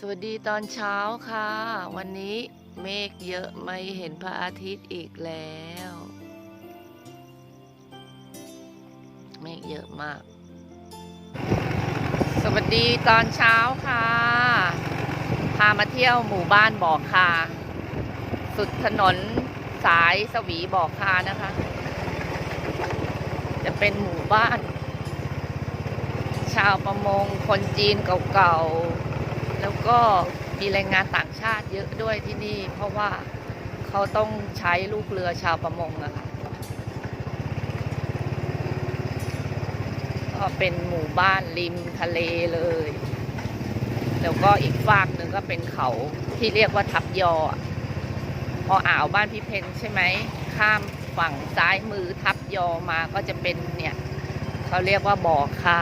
สวัสดีตอนเช้าค่ะ วันนี้เมฆเยอะไม่เห็นพระอาทิตย์อีกแล้ว เมฆเยอะมาก สวัสดีตอนเช้าค่ะ พามาเที่ยวหมู่บ้านบ่อคา สุดถนนสายสวีบ่อคานะคะ จะเป็นหมู่บ้าน ชาวประมงคนจีนเก่าๆ แล้วก็มีแรงงานต่างชาติเยอะด้วยที่นี่ เพราะว่าเขาต้องใช้ลูกเรือชาวประมงอะค่ะก็เป็นหมู่บ้านริมทะเลเลย แล้วก็อีกฝากหนึ่งก็เป็นเขาที่เรียกว่าทับยอพออ่าวบ้านพี่เพนใช่ไหม ข้ามฝั่งซ้ายมือทับยอมาก็จะเป็นเนี่ย เขาเรียกว่าบ่อคา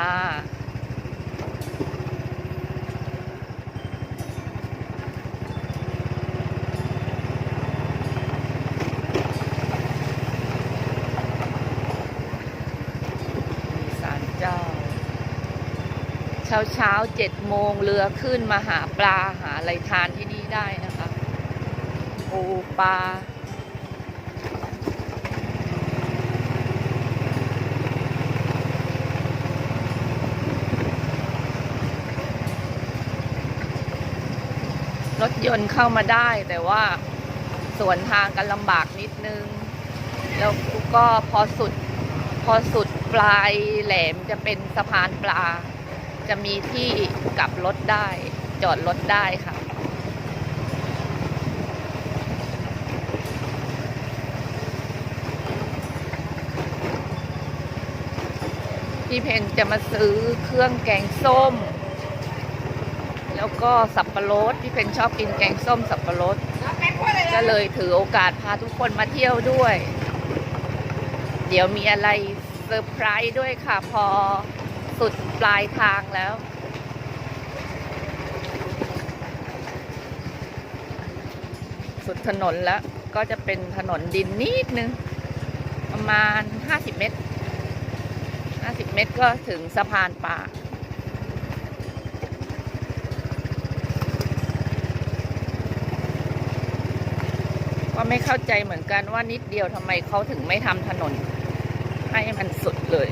มีศาลเจ้า เช้าเช้าเจ็ดโมงเรือขึ้นมาหาปลาหาอะไรทานที่นี่ได้นะคะปูปลารถยนต์เข้ามาได้แต่ว่าสวนทางกันลำบากนิดนึง แล้วก็พอสุด พอสุดปลายแหลมจะเป็นสะพานปลา จะมีที่กลับรถได้ จอดรถได้ค่ะ พี่เพนจะมาซื้อเครื่องแกงส้ม แล้วก็สับปะรดพี่เพนชอบกินแกงส้มสับปะรดก็เลยถือโอกาสพาทุกคนมาเที่ยวด้วย เดี๋ยวมีอะไรเซอร์ไพรส์ด้วยค่ะ พอสุด ปลายทางแล้ว สุดถนนแล้วก็จะเป็นถนนดินนิดนึง ประมาณ 50 เมตร 50 เมตรก็ถึงสะพานป่าก็ไม่เข้าใจเหมือนกันว่านิดเดียวทำไมเขาถึงไม่ทำถนน ให้มันสุดเลย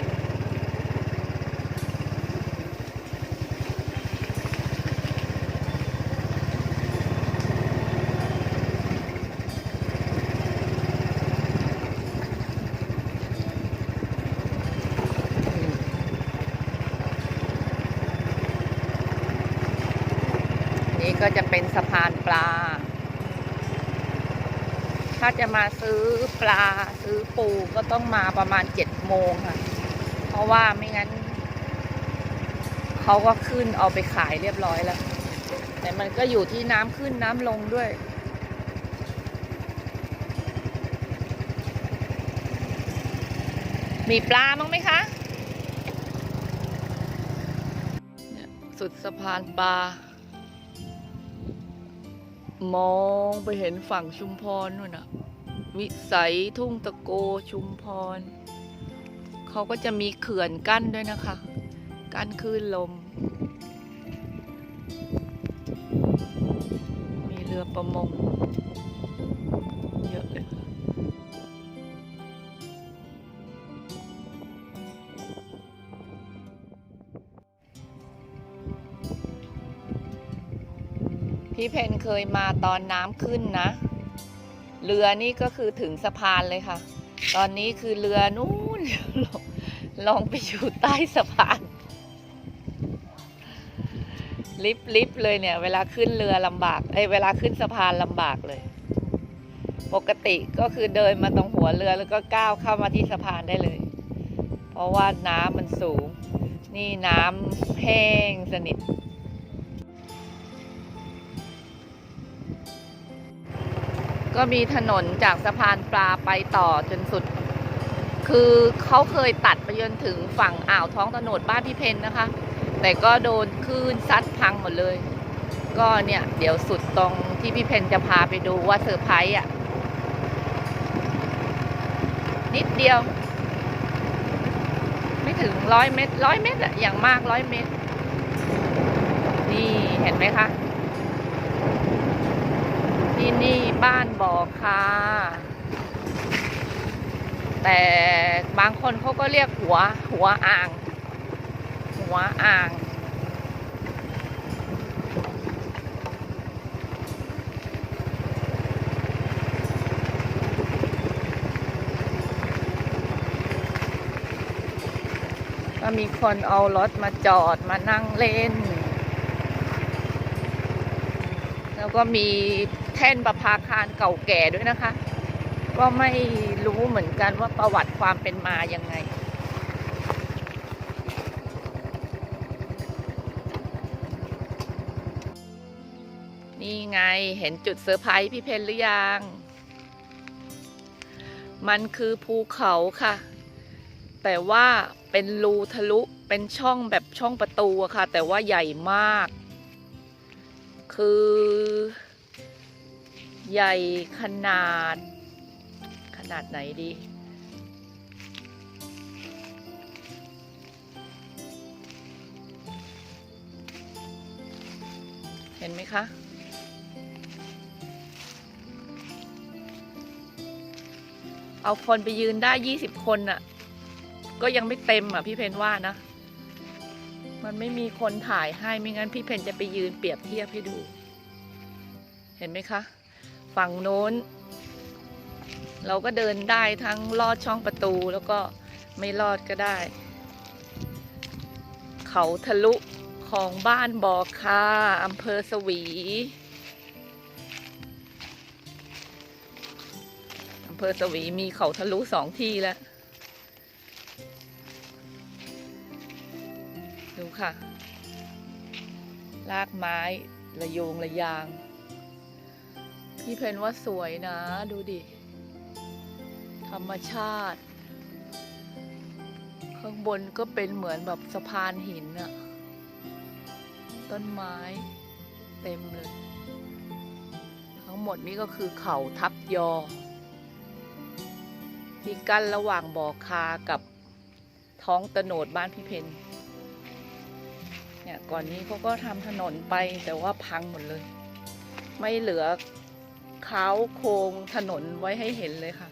นี่ ก็จะเป็นสะพานปลา ถ้าจะมาซื้อปลาซื้อปูก็ต้องมาประมาณเจ็ดโมงค่ะ เพราะว่าไม่งั้น เขาก็ขึ้นเอาไปขายเรียบร้อยแล้ว แต่มันก็อยู่ที่น้ำขึ้นน้ำลงด้วยมีปลามั้งไหมคะเนี่ยสุดสะพานปลา มองไปเห็นฝั่งชุมพรนู่นน่ะ วิสัยทุ่งตะโกชุมพร เขาก็จะมีเขื่อนกั้นด้วยนะคะ กั้นคลื่นลม มีเรือประมง พี่เพนเคยมาตอนน้ำขึ้นนะ เรือนี่ก็คือถึงสะพานเลยค่ะ ตอนนี้คือเรือนู้นลงลงไปอยู่ใต้สะพาน ลิฟลิฟเลยเนี่ย เวลาขึ้นเรือลำบาก เอ้ยเวลาขึ้นสะพานลำบากเลย ปกติก็คือเดินมาตรงหัวเรือแล้วก็ก้าวเข้ามาที่สะพานได้เลย เพราะว่าน้ำมันสูง นี่น้ำแห้งสนิท ก็มีถนนจากสะพานปลาไปต่อจนสุด คือเขาเคยตัดไปจนถึงฝั่งอ่าวท้องถนนบ้านพี่เพนนะคะ แต่ก็โดนคลื่นซัดพังหมดเลย ก็เนี่ย เดี๋ยวสุดตรงที่พี่เพนจะพาไปดูว่าเซอร์ไพรส์อะ นิดเดียว ไม่ถึงร้อยเมตรร้อยเมตรอะอย่างมากร้อยเมตร นี่เห็นไหมคะ ที่นี่บ้านบ่อคาแต่บางคนเขาก็เรียกหัว หัวอ่าง หัวอ่างก็มีคนเอารถมาจอดมานั่งเล่น แล้วก็มี แท่นประภาคารเก่าแก่ด้วยนะคะ ก็ไม่รู้เหมือนกันว่าประวัติความเป็นมายังไง นี่ไงเห็นจุดเซอร์ไพรส์พี่เพนหรือยัง มันคือภูเขาค่ะ แต่ว่าเป็นรูทะลุเป็นช่องแบบช่องประตูอะค่ะ แต่ว่าใหญ่มาก คือ ใหญ่ขนาด ขนาดไหนดี เห็นไหมคะ เอาคนไปยืนได้ยี่สิบคนน่ะ ก็ยังไม่เต็มอะพี่เพนว่านะ มันไม่มีคนถ่ายให้ไม่งั้นพี่เพนจะไปยืนเปรียบเทียบให้ดู เห็นไหมคะ ฝั่งโน้น เราก็เดินได้ทั้งลอดช่องประตูแล้วก็ไม่ลอดก็ได้ เขาทะลุของบ้านบ่อคาอำเภอสวีอำเภอสวีมีเขาทะลุสองที่แล้ว ดูค่ะ ลากไม้ระโยงระยาง พี่เพนว่าสวยนะ ดูดิ ธรรมชาติ ข้างบนก็เป็นเหมือนแบบสะพานหินอะต้นไม้เต็มเลย ทั้งหมดนี้ก็คือเขาทับยอ ที่กั้นระหว่างบ่อคากับท้องตโนดบ้านพี่เพนเนี่ยก่อนนี้เขาก็ทำถนนไปแต่ว่าพังหมดเลย ไม่เหลือ เขาโครงถนนไว้ให้เห็นเลยค่ะ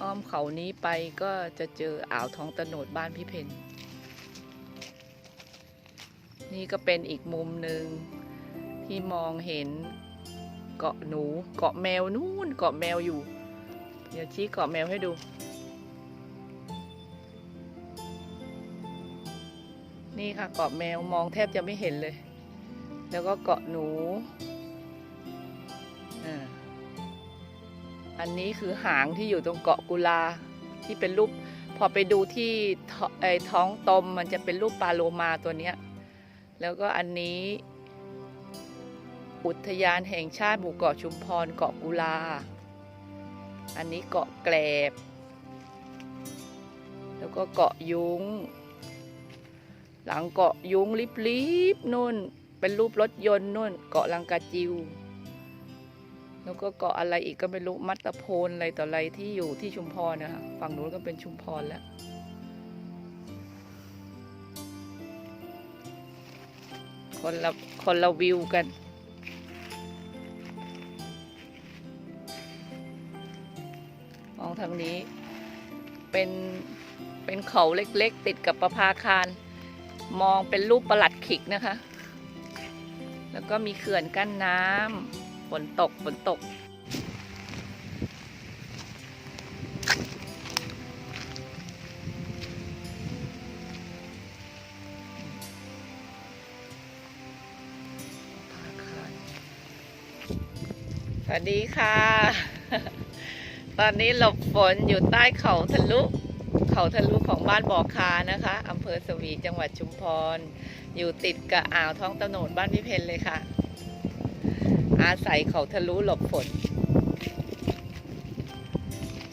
อ้อมเขานี้ไปก็จะเจออ่าวทองตโนดบ้านพี่เพนนี่ก็เป็นอีกมุมหนึ่งที่มองเห็นเกาะหนูเกาะแมวนู่นเกาะแมวอยู่ เดี๋ยวชี้เกาะแมวให้ดู นี่ค่ะเกาะแมวมองแทบจะไม่เห็นเลย แล้วก็เกาะหนูอันนี้คือหางที่อยู่ตรงเกาะกุลาที่เป็นรูป พอไปดูที่ท้องตมมันจะเป็นรูปปลาโลมาตัวเนี้ย แล้วก็อันนี้ อุทยานแห่งชาติหมู่เกาะชุมพรเกาะกุลา อันนี้เกาะแกลบ แล้วก็เกาะยุงหลังเกาะยุงลิบๆนู่น เป็นรูปรถยนต์นู่นเกาะลังกาจิว แล้วก็เกาะอะไรอีกก็ไม่รู้มัตตโพนอะไรต่ออะไรที่อยู่ที่ชุมพรนะคะฝั่งนู้นก็เป็นชุมพรแล้วคนละคนละวิวกัน มองทางนี้ เป็น เป็นเขาเล็กๆ ติดกับประภาคาร มองเป็นรูปประหลัดขิกนะคะ แล้วก็มีเขื่อนกั้นน้ำฝนตกฝนตก สวัสดีค่ะ ตอนนี้หลบฝนอยู่ใต้เขาทะลุ เขาทะลุของบ้านบ่อคานะคะอำเภอสวีจังหวัดชุมพร อยู่ติดกับอ่าวท้องตะโนดบ้านพี่เพนเลยค่ะ อาศัยเขาทะลุหลบฝน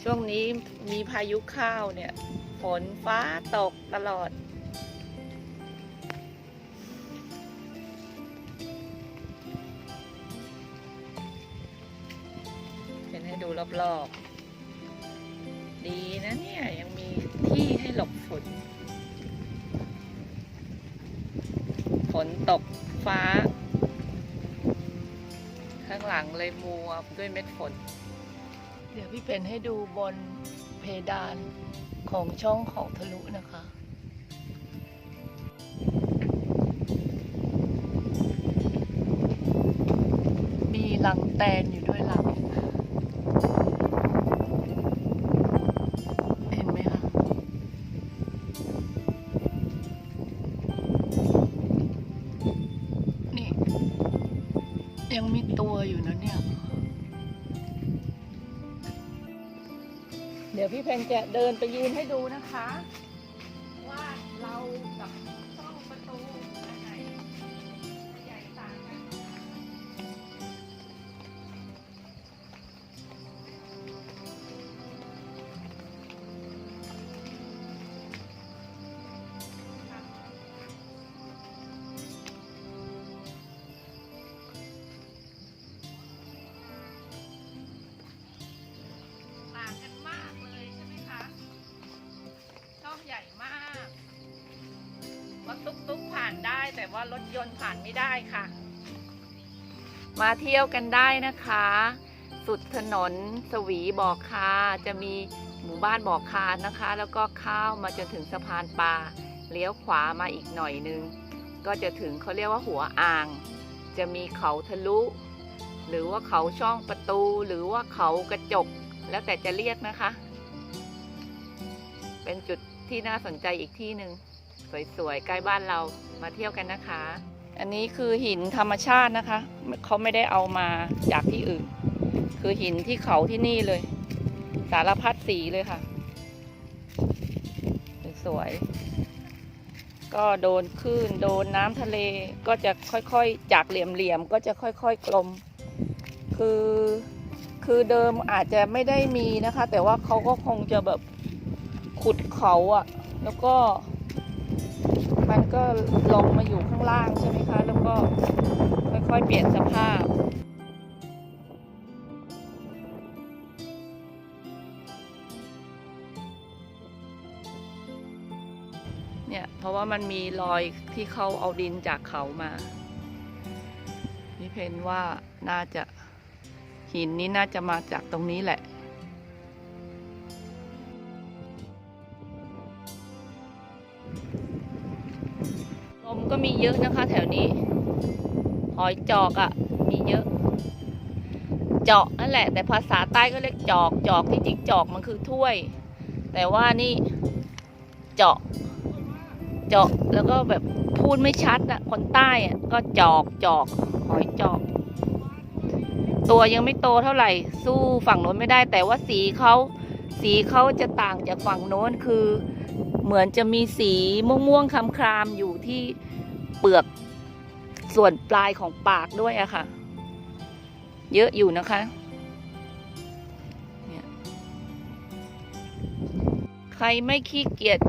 ช่วงนี้มีพายุเข้าวเนี่ย ฝนฟ้าตกตลอดเป็นให้ดูรอบๆ ดีนะเนี่ย หลบฝน ฝนตกฟ้า ข้างหลังเลยมัวด้วยเม็ดฝน เดี๋ยวพี่เป็นให้ดูบนเพดานของช่องเขาทะลุนะคะมีลังแตนอยู่ด้วยลัง ตัวอยู่นะเนี่ย เดี๋ยวพี่เพนจะเดินไปยืนให้ดูนะคะ รถตุ๊กๆผ่านได้ แต่ว่ารถยนต์ผ่านไม่ได้ค่ะ มาเที่ยวกันได้นะคะ สุดถนนสวีบ่อคาจะมีหมู่บ้านบ่อคานะคะ แล้วก็เข้าวมาจนถึงสะพานปลาเลี้ยวขวามาอีกหน่อยนึง ก็จะถึงเขาเรียกว่าหัวอ่าง จะมีเขาทะลุ หรือว่าเขาช่องประตู หรือว่าเขากระจก แล้วแต่จะเรียกนะคะ เป็นจุดที่น่าสนใจอีกที่หนึ่ง สวยๆ ใกล้บ้านเรามาเที่ยวกันนะคะ อันนี้คือหินธรรมชาตินะคะ เขาไม่ได้เอามาจากที่อื่น คือหินที่เขาที่นี่เลย สารพัดสีเลยค่ะ สวยๆก็โดนคลื่นโดนน้ำทะเลก็จะค่อยๆ จากเหลี่ยมๆ ก็จะค่อยๆ กลม คือคือเดิมอาจจะไม่ได้มีนะคะ แต่ว่าเขาก็คงจะแบบขุดเขาอะแล้วก็ มันก็ลงมาอยู่ข้างล่างใช่ไหมคะ แล้วก็ค่อยๆเปลี่ยนสภาพเนี่ยเพราะว่ามันมีรอยที่เขาเอาดินจากเขามาพี่เพนว่าน่าจะหินนี้น่าจะมาจากตรงนี้แหละ ก็มีเยอะนะคะแถวนี้ หอยจอกอะ่ะ มีเยอะ เจาะนั่นแหละ แต่ภาษาใต้ก็เรียกจอกจอกที่จริงจอกมันคือถ้วย แต่ว่านี่เจาะ เจาะแล้วก็แบบพูดไม่ชัดนะคนใต้อะก็จอกจอก หอยจอก ตัวยังไม่โตเท่าไหร่ สู้ฝั่งโน้นไม่ได้ แต่ว่าสีเขาสีเขาจะต่างจากฝั่งโน้นคือ เหมือนจะมีสีม่วงๆคลามๆอยู่ที่ เปลือกส่วนปลายของปากด้วยอะค่ะ เยอะอยู่นะคะ ใครไม่ขี้เกียจ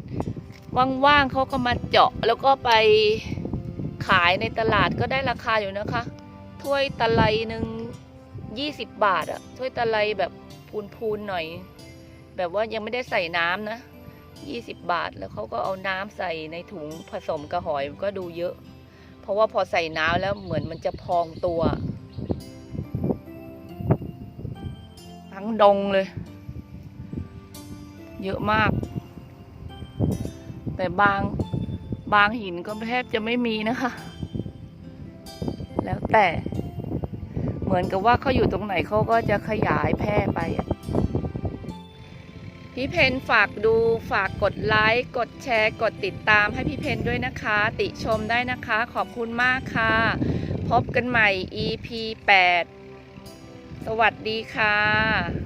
ว่างๆเขาก็มาเจาะแล้วก็ไปขายในตลาดก็ได้ราคาอยู่นะคะ ถ้วยตะไลหนึ่งยี่สิบบาทอะถ้วยตะไลแบบพูนๆหน่อย แบบว่ายังไม่ได้ใส่น้ำนะ ยี่สิบบาท แล้วเขาก็เอาน้ำใส่ในถุงผสมกระหอยก็ดูเยอะ เพราะว่าพอใส่น้ำแล้วเหมือนมันจะพองตัว ทั้งดงเลย เยอะมาก แต่บางบางหินก็แทบจะไม่มีนะคะ แล้วแต่เหมือนกับว่าเขาอยู่ตรงไหนเขาก็จะขยายแพร่ไปอะ พี่เพนฝากดูฝากกดไลค์กดแชร์กดติดตามให้พี่เพนด้วยนะคะ ติชมได้นะคะขอบคุณมากค่ะ พบกันใหม่ EP 8 สวัสดีค่ะ